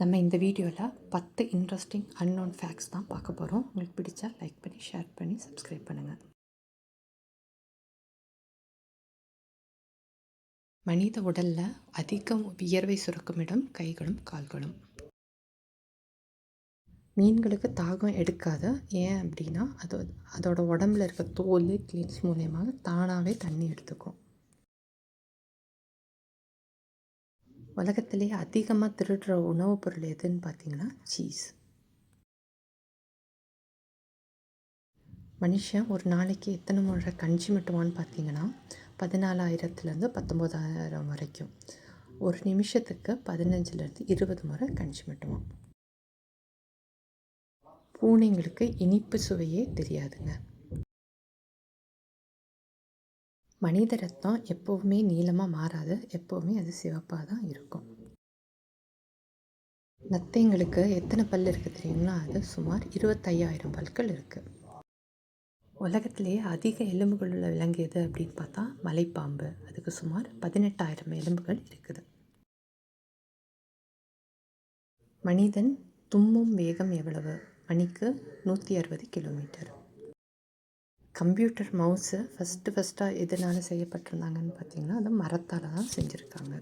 நம்ம இந்த வீடியோவில் பத்து இன்ட்ரெஸ்டிங் அன்னோன் ஃபேக்ட்ஸ் தான் பார்க்க போகிறோம் உங்களுக்கு பிடிச்சா லைக் பண்ணி ஷேர் பண்ணி சப்ஸ்கிரைப் பண்ணுங்கள் மனித உடலில் அதிகம் வியர்வை சுரக்கும் இடம் கைகளும் கால்களும். மீன்களுக்கு தாகம் எடுக்காத ஏன் அப்படின்னா அது அதோட உடம்புல இருக்க தோல் கிளீன்ஸ் மூலயமாக தானாகவே தண்ணி எடுத்துக்கும். உலகத்திலே அதிகமாக திருடுற உணவுப் பொருள் எதுன்னு பார்த்தீங்கன்னா சீஸ் மனுஷன் ஒரு நாளைக்கு எத்தனை முறை கஞ்சி மட்டுவான்னு பார்த்தீங்கன்னா பதினாலாயிரத்துலேருந்து பத்தொம்போதாயிரம் வரைக்கும். ஒரு நிமிஷத்துக்கு பதினஞ்சுலேருந்து இருபது முறை கஞ்சி மட்டுவான். பூனைங்களுக்கு இனிப்பு சுவையே தெரியாதுங்க. மனித ரத்தம் எப்போவுமே நீளமாக மாறாது. எப்போவுமே அது சிவப்பாக தான் இருக்கும். நத்தைங்களுக்கு எத்தனை பல் இருக்குது தெரியுங்களா? அது சுமார் இருபத்தையாயிரம் பல்கள் இருக்குது உலகத்திலேயே அதிக எலும்புகள் உள்ள விலங்கு எது அப்படின்னு பார்த்தா மலைப்பாம்பு. அதுக்கு சுமார் பதினெட்டாயிரம் எலும்புகள் இருக்குது. மனிதன் தும்மும் வேகம் எவ்வளவு? மணிக்கு நூற்றி அறுபது கிலோமீட்டர். கம்ப்யூட்டர் மவுஸு ஃபஸ்ட்டு ஃபஸ்ட்டாக எதனால் செய்யப்பட்டிருந்தாங்கன்னு பார்த்தீங்கன்னா அது மரத்தால் தான் செஞ்சுருக்காங்க.